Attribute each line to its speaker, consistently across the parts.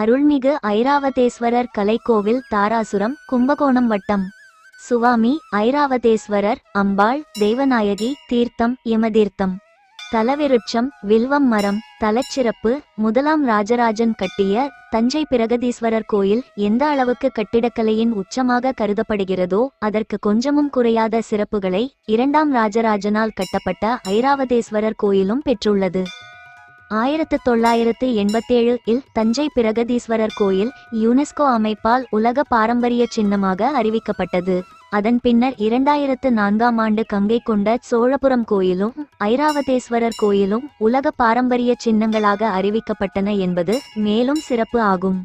Speaker 1: அருள்மிகு ஐராவதேஸ்வரர் கலைக்கோவில் தாராசுரம் கும்பகோணம் வட்டம். சுவாமி ஐராவதேஸ்வரர் அம்பாள் தெய்வநாயகி தீர்த்தம் யமதீர்த்தம். தலவிருட்சம் வில்வம் மரம் தலச்சிறப்பு முதலாம் ராஜராஜன் கட்டிய தஞ்சை பிரகதீஸ்வரர் கோயில் எந்த அளவுக்கு கட்டிடக்கலையின் உச்சமாக கருதப்படுகிறதோ அதற்கு கொஞ்சமும் குறையாத சிறப்புகளை இரண்டாம் ராஜராஜனால் கட்டப்பட்ட ஐராவதேஸ்வரர் கோயிலும் பெற்றுள்ளது. ஆயிரத்து தொள்ளாயிரத்து எண்பத்தேழு இல் தஞ்சை பிரகதீஸ்வரர் கோயில் யுனெஸ்கோ அமைப்பால் உலக பாரம்பரிய சின்னமாக அறிவிக்கப்பட்டது. அதன் பின்னர் இரண்டாயிரத்து நான்காம் ஆண்டு கங்கை கொண்ட சோழபுரம் கோயிலும் ஐராவதேஸ்வரர் கோயிலும் உலக பாரம்பரிய சின்னங்களாக அறிவிக்கப்பட்டன என்பது மேலும் சிறப்பு ஆகும்.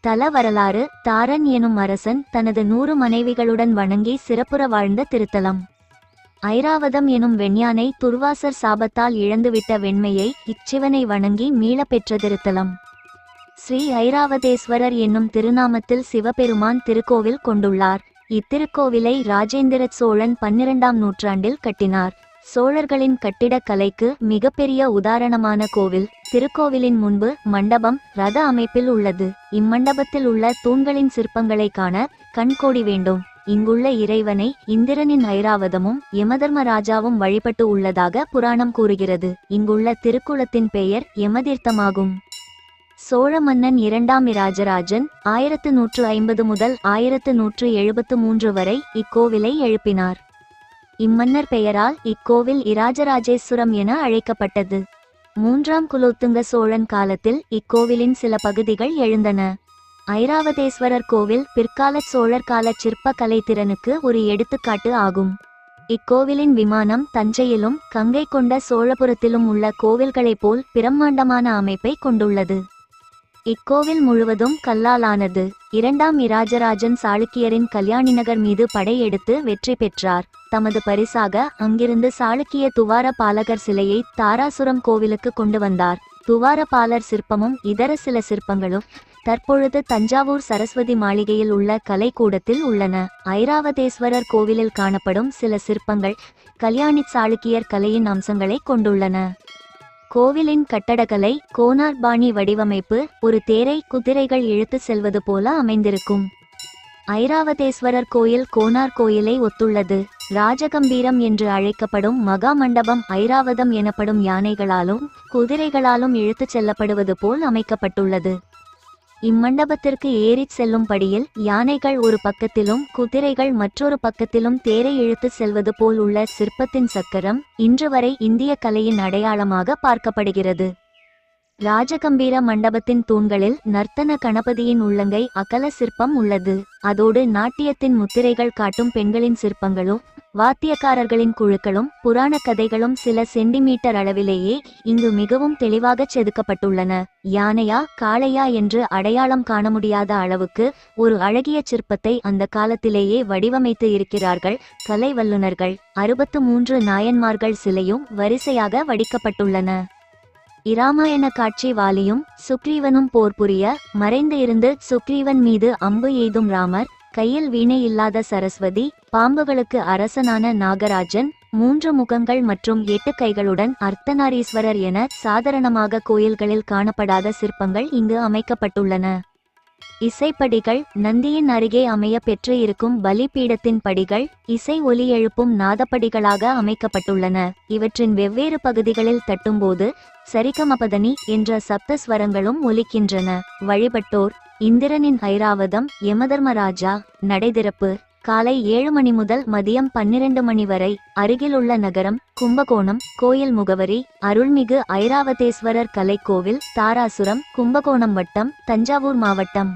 Speaker 1: தல வரலாறு தாரன் எனும் அரசன் தனது நூறு மனைவிகளுடன் வணங்கி சிறப்புற வாழ்ந்த திருத்தலம். ஐராவதம் எனும் வெண்யானை துர்வாசர் சாபத்தால் இழந்துவிட்ட வெண்மையை இச்சிவனை வணங்கி மீளப் பெற்ற திருத்தலம் ஸ்ரீ ஐராவதேஸ்வரர் என்னும் திருநாமத்தில் சிவபெருமான் திருக்கோவில் கொண்டுள்ளார். இத்திருக்கோவிலை ராஜேந்திர சோழன் பன்னிரண்டாம் நூற்றாண்டில் கட்டினார். சோழர்களின் கட்டிடக்கலைக்கு மிகப்பெரிய உதாரணமான கோவில் திருக்கோவிலின் முன்பு மண்டபம் ரத அமைப்பில் உள்ளது. இம்மண்டபத்தில் உள்ள தூண்களின் சிற்பங்களை காண கண்கோடி வேண்டும். இங்குள்ள இறைவனை இந்திரனின் ஐராவதமும் யமதர்மராஜாவும் வழிபட்டு உள்ளதாக புராணம் கூறுகிறது. இங்குள்ள திருக்குளத்தின் பெயர் யமதீர்த்தமாகும். சோழ மன்னன் இரண்டாம் இராஜராஜன் ஆயிரத்து நூற்று ஐம்பது முதல் ஆயிரத்து நூற்று எழுபத்து மூன்று வரை இக்கோவிலை எழுப்பினார். இம்மன்னர் பெயரால் இக்கோவில் இராஜராஜேஸ்வரம் என அழைக்கப்பட்டது. மூன்றாம் குலோத்துங்க சோழன் காலத்தில் இக்கோவிலின் சில பகுதிகள் எழுந்தன. ஐராவதேஸ்வரர் கோவில் பிற்கால சோழர் கால சிற்பக்கலை திறனுக்கு ஒரு எடுத்துக்காட்டு ஆகும். இக்கோவிலின் விமானம் தஞ்சையிலும் கங்கை கொண்ட சோழபுரத்திலும் உள்ள கோவில்களைப் போல் பிரம்மாண்டமான அமைப்பை கொண்டுள்ளது. இக்கோவில் முழுவதும் கல்லாலானது. இரண்டாம் இராஜராஜன் சாளுக்கியரின் கல்யாணிநகர் மீது படையெடுத்து வெற்றி பெற்றார். தமது பரிசாக அங்கிருந்து சாளுக்கிய துவார பாலகர் சிலையை தாராசுரம் கோவிலுக்கு கொண்டு வந்தார். துவாரபாலர் சிற்பமும் இதர சில சிற்பங்களும் தற்பொழுது தஞ்சாவூர் சரஸ்வதி மாளிகையில் உள்ள கலைக்கூடத்தில் உள்ளன. ஐராவதேஸ்வரர் கோவிலில் காணப்படும் சில சிற்பங்கள் கல்யாணி சாளுக்கியர் கலையின் அம்சங்களை கொண்டுள்ளன. கோவிலின் கட்டடக்கலை கோனார்பாணி வடிவமைப்பு ஒரு தேரை குதிரைகள் இழுத்து செல்வது போல அமைந்திருக்கும். ஐராவதேஸ்வரர் கோயில் கோனார் கோயிலை ஒத்துள்ளது. ராஜகம்பீரம் என்று அழைக்கப்படும் மகா மண்டபம் ஐராவதம் எனப்படும் யானைகளாலும் குதிரைகளாலும் இழுத்துச் செல்லப்படுவது போல் அமைக்கப்பட்டுள்ளது. இம்மண்டபத்திற்கு ஏறிச் செல்லும் படியில் யானைகள் ஒரு பக்கத்திலும் குதிரைகள் மற்றொரு பக்கத்திலும் தேரை இழுத்து செல்வது போல் உள்ள சிற்பத்தின் சக்கரம் இன்று வரை இந்திய கலையின் அடையாளமாக பார்க்கப்படுகிறது. ராஜகம்பீர மண்டபத்தின் தூண்களில் நர்த்தன கணபதியின் உள்ளங்கை அகல சிற்பம் உள்ளது. அதோடு நாட்டியத்தின் முத்திரைகள் காட்டும் பெண்களின் சிற்பங்களும் வாத்தியக்காரர்களின் குழுக்களும் புராண கதைகளும் சில சென்டிமீட்டர் அளவிலேயே இங்கு மிகவும் தெளிவாக செதுக்கப்பட்டுள்ளன. யானையா காளையா என்று அடையாளம் காண முடியாத அளவுக்கு ஒரு அழகிய சிற்பத்தை அந்த காலத்திலேயே வடிவமைத்து இருக்கிறார்கள் கலை வல்லுநர்கள் அறுபத்து மூன்று நாயன்மார்கள் சிலையும் வரிசையாக வடிக்கப்பட்டுள்ளன. இராமாயண காட்சி வாலியும் சுக்ரீவனும் போர் புரிய மறைந்து இருந்து சுக்ரீவன் மீது அம்பு எய்தும் ராமர் கையில் வீணை இல்லாத சரஸ்வதி பாம்புகளுக்கு அரசனான நாகராஜன் மூன்று முகங்கள் மற்றும் எட்டு கைகளுடன் அர்த்தநாரீஸ்வரர் என சாதாரணமாக கோயில்களில் காணப்படாத சிற்பங்கள் இங்கு அமைக்கப்பட்டுள்ளன. இசைப்படிகள் நந்தியின் அருகே அமைய பெற்று இருக்கும் பலிபீடத்தின் படிகள் இசை ஒலி எழுப்பும் நாதப்படிகளாக அமைக்கப்பட்டுள்ளன. இவற்றின் வெவ்வேறு பகுதிகளில் தட்டும்போது சரிகமபதனி என்ற சப்த ஸ்வரங்களும் ஒலிக்கின்றன. வழிபட்டோர் இந்திரனின் ஐராவதம் யமதர்மராஜா நடைதிறப்பு. காலை ஏழு மணி முதல் மதியம் பன்னிரண்டு மணி வரை அருகிலுள்ள நகரம் கும்பகோணம் கோயில் முகவரி அருள்மிகு ஐராவதேஸ்வரர் கலைக்கோவில் தாராசுரம் கும்பகோணம் வட்டம் தஞ்சாவூர் மாவட்டம்.